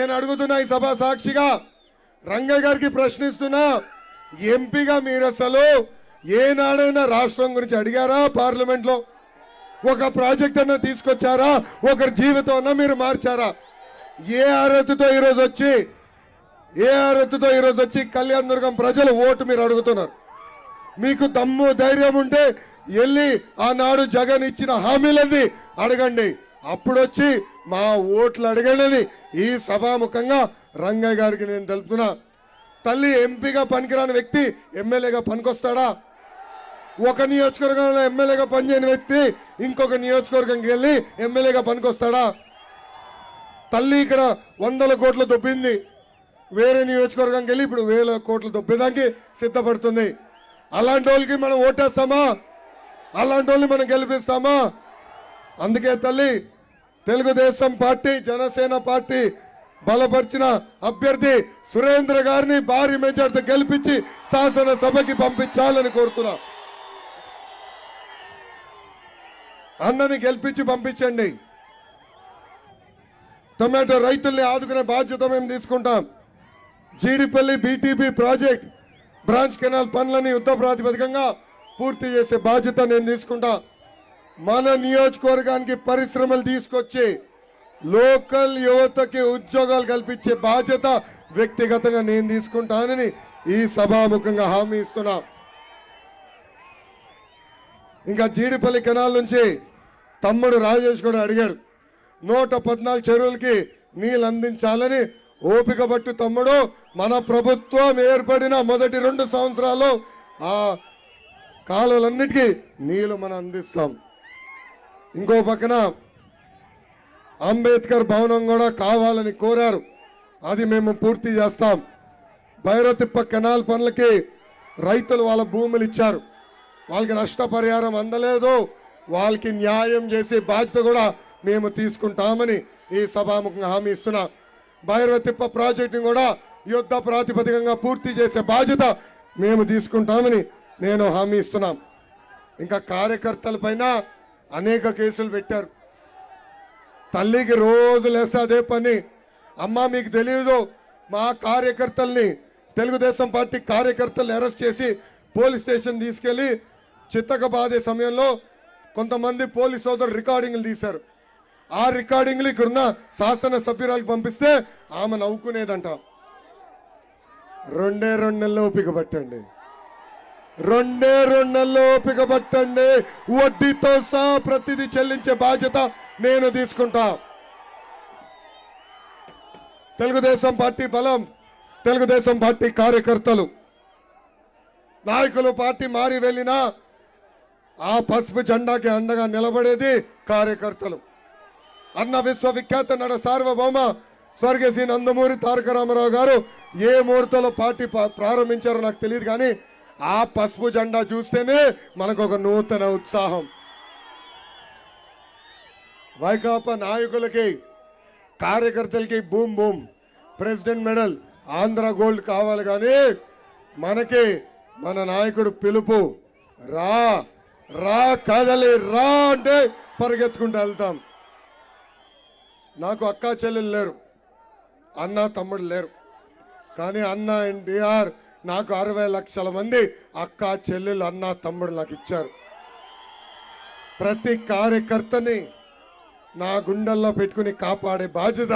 నేను అడుగుతున్నా ఈ సభ సాక్షిగా రంగయ్య గారికి ప్రశ్నిస్తున్నా. ఎంపీగా మీరు అసలు ఏనాడైనా రాష్ట్రం గురించి అడిగారా? పార్లమెంట్లో ఒక ప్రాజెక్ట్ అన్న తీసుకొచ్చారా? ఒకరి జీవితం అన్న మీరు మార్చారా? ఏ అర్హతతో ఈరోజు వచ్చి ఏ అర్హతతో ఈరోజు వచ్చి కళ్యాణ దుర్గం ప్రజలు ఓటు మీరు అడుగుతున్నారు? మీకు దమ్ము ధైర్యం ఉంటే వెళ్ళి ఆనాడు జగన్ ఇచ్చిన హామీలది అడగండి. అప్పుడొచ్చి మా ఓట్లు అడగండి ఈ సభాముఖంగా రంగయ్య గారికి నేను తెలుపుతున్నా. తల్లి ఎంపీగా పనికిరాని వ్యక్తి ఎమ్మెల్యేగా పనికొస్తాడా? ఒక నియోజకవర్గంలో ఎమ్మెల్యేగా పనిచేయని వ్యక్తి ఇంకొక నియోజకవర్గంకి వెళ్ళి ఎమ్మెల్యేగా పనికొస్తాడా? తల్లి ఇక్కడ వందల కోట్లు దొబ్బింది. వేరే నియోజకవర్గంకి వెళ్ళి ఇప్పుడు వేల కోట్లు దొబ్బేదానికి సిద్ధపడుతుంది. అలాంటి వాళ్ళకి మనం ఓటేస్తామా? అలాంటి వాళ్ళని మనం గెలిపిస్తామా? అందుకే తల్లి తెలుగుదేశం పార్టీ జనసేన పార్టీ బలపరిచిన అభ్యర్థి సురేంద్ర గారిని భారీ మెజార్టీతో గెలిపించి శాసనసభకి పంపించాలని కోరుతున్నా. అన్నని గెలిపించి పంపించండి. టొమాటో రైతుల్ని ఆదుకునే బాధ్యత మేము తీసుకుంటాం. Jeedipalli BTP project branch canal పనులని యుద్ధ ప్రాతిపదికంగా పూర్తి చేసే బాధ్యత నేను తీసుకుంటా. మన నియోజకవర్గానికి పరిశ్రమలు తీసుకొచ్చి లోకల్ యువతకి ఉద్యోగాలు కల్పించే బాధ్యత వ్యక్తిగతంగా నేను తీసుకుంటానని ఈ సభాముఖంగా హామీ ఇస్తున్నా. ఇంకా జీడిపల్లి కెనాల్ నుంచి తమ్ముడు రాజేష్ కూడా అడిగాడు నూట పద్నాలుగు చెరువులకి నీళ్ళు అందించాలని ఓపిక పట్టు తమ్ముడు మన ప్రభుత్వం ఏర్పడిన మొదటి రెండు సంవత్సరాలు ఆ కాలువలన్నిటికీ నీళ్ళు మనం అందిస్తాం. ఇంకో పక్కన అంబేద్కర్ భవనం కూడా కావాలని కోరారు. అది మేము పూర్తి చేస్తాం. భైరతిప్ప కెనాల్ పనులకి రైతులు వాళ్ళ భూములు ఇచ్చారు. వాళ్ళకి నష్టపరిహారం అందలేదు. వాళ్ళకి న్యాయం చేసే బాధ్యత కూడా మేము తీసుకుంటామని ఈ సభాముఖంగా హామీ ఇస్తున్నా. భైరవతిప్ప ప్రాజెక్టుని కూడా యుద్ధ ప్రాతిపదికంగా పూర్తి చేసే బాధ్యత మేము తీసుకుంటామని నేను హామీ ఇస్తున్నాం. ఇంకా కార్యకర్తల పైన అనేక కేసులు పెట్టారు. తల్లికి రోజు లేస్తే అదే పని. అమ్మ మీకు తెలియదు మా కార్యకర్తల్ని తెలుగుదేశం పార్టీ కార్యకర్తల్ని అరెస్ట్ చేసి పోలీస్ స్టేషన్ తీసుకెళ్ళి చిత్తక బాధే సమయంలో కొంతమంది పోలీస్ సోదరు రికార్డింగ్లు తీశారు. ఆ రికార్డింగ్లు ఇక్కడున్న శాసన సభ్యురాలకు పంపిస్తే ఆమె నవ్వుకునేదంట. రెండే రెండు నెలలు ఓపిక పట్టండి. రెండే రెండు నెలలు ఓపిక పట్టండి. వడ్డీతో సహా ప్రతిదీ చెల్లించే బాధ్యత నేను తీసుకుంటా. తెలుగుదేశం పార్టీ బలం తెలుగుదేశం పార్టీ కార్యకర్తలు. నాయకులు పార్టీ మారి వెళ్ళినా ఆ పసుపు జెండాకి అండగా నిలబడేది కార్యకర్తలు. అన్న విశ్వవిఖ్యాత నడ సార్వభౌమ స్వర్గశ్రీ నందమూరి తారక రామారావు గారు ఏ ముహూర్తంలో పార్టీ ప్రారంభించారో నాకు తెలియదు కానీ ఆ పసుపు జెండా చూస్తేనే మనకు ఒక నూతన ఉత్సాహం. వైకాపా నాయకులకి కార్యకర్తలకి boom boom. President medal Andhra gold కావాలి కానీ మనకి మన నాయకుడు పిలుపు రా రా కదలి రా అంటే పరిగెత్తుకుంటూ వెళ్తాం. నాకు అక్కా చెల్లెలు లేరు అన్న తమ్ముడు లేరు. కానీ అన్న ఎన్టీఆర్ నాకు అరవై లక్షల మంది అక్క చెల్లెలు అన్న తమ్ముడు నాకు ఇచ్చారు. ప్రతి కార్యకర్తని నా గుండెల్లో పెట్టుకుని కాపాడే బాధ్యత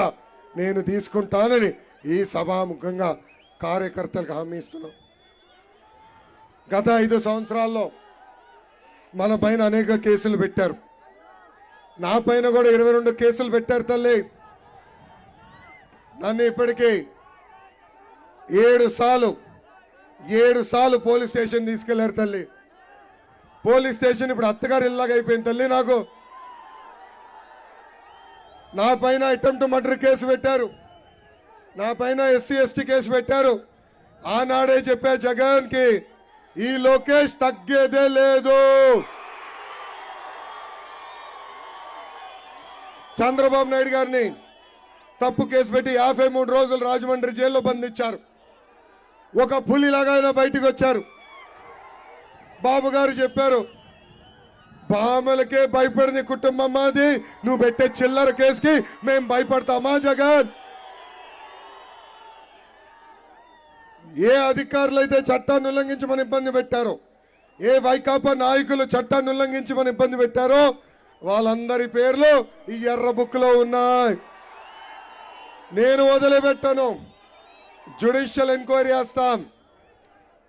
నేను తీసుకుంటానని ఈ సభాముఖంగా కార్యకర్తలకు హామీ ఇస్తున్నాం. గత ఐదు సంవత్సరాల్లో మన పైన అనేక కేసులు పెట్టారు. నా పైన కూడా ఇరవై రెండు కేసులు పెట్టారు తల్లి. నన్ను ఇప్పటికీ ఏడు సార్లు ఏడు సార్లు పోలీస్ స్టేషన్ తీసుకెళ్ళారు తల్లి. పోలీస్ స్టేషన్ ఇప్పుడు అత్తగారు ఇల్లాగా అయిపోయింది తల్లి నాకు. నా పైన అటెంప్ట్ మర్డర్ కేసు పెట్టారు. నా పైన ఎస్సీ ఎస్టీ కేసు పెట్టారు. ఆనాడే చెప్పా జగన్కి ఈ లోకేష్ తగ్గేదే లేదు. చంద్రబాబు నాయుడు గారిని తప్పు కేసు పెట్టి యాభై మూడు రోజులు రాజమండ్రి జైల్లో బంధించారు. ఒక పులిలాగా ఆయన బయటికి వచ్చారు. బాబు గారు చెప్పారు బామలకే భయపడిన కుటుంబం మాది. నువ్వు పెట్టే చిల్లర కేసుకి మేము భయపడతామా జగన్? ఏ అధికారులు అయితే చట్టాన్ని ఉల్లంఘించమని ఇబ్బంది పెట్టారో ఏ వైకాపా నాయకులు చట్టాన్ని ఉల్లంఘించమని ఇబ్బంది పెట్టారో వాళ్ళందరి పేర్లు ఈ ఎర్ర బుక్లో ఉన్నాయి. నేను వదిలిపెట్టను. జ్యుడిషియల్ ఎంక్వైరీ చేస్తాం.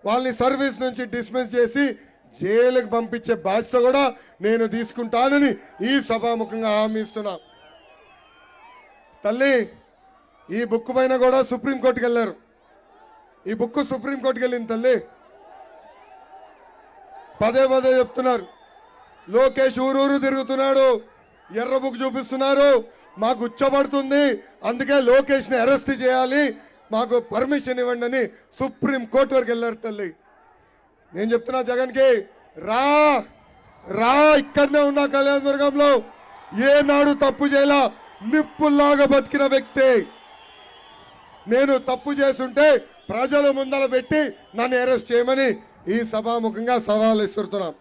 వాళ్ళని సర్వీస్ నుంచి డిస్మిస్ చేసి జైలుకి పంపించే బాధ్యత కూడా నేను తీసుకుంటానని ఈ సభాముఖంగా హామీ ఇస్తున్నా. తల్లి ఈ బుక్ పైన కూడా సుప్రీంకోర్టుకి వెళ్ళారు. ఈ బుక్ సుప్రీంకోర్టుకి వెళ్ళింది తల్లి. పదే పదే చెప్తున్నారు. లోకేష్ ఊరూరు తిరుగుతున్నాడు. ఎర్ర బుక్ చూపిస్తున్నారు. మాకు ఉచ్చబడుతుంది. అందుకే లోకేష్ని అరెస్ట్ చేయాలి. మాకు పర్మిషన్ ఇవ్వండి అని సుప్రీం కోర్టు వరకు వెళ్ళారు తల్లి. నేను చెప్తున్నా జగన్కి రా రా ఇక్కడనే ఉన్నా కళ్యాణదుర్గంలో ఏనాడు తప్పు చేయలా నిప్పుల్లాగా బతికిన వ్యక్తి. నేను తప్పు చేస్తుంటే ప్రజల ముందర పెట్టి నన్ను అరెస్ట్ చేయమని ఈ సభాముఖంగా సవాల్ ఇస్తున్నాం.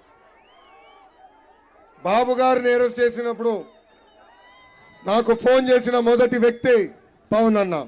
బాబు గారిని అరెస్ట్ చేసినప్పుడు నాకు ఫోన్ చేసిన మొదటి వ్యక్తి పవన్ అన్నా.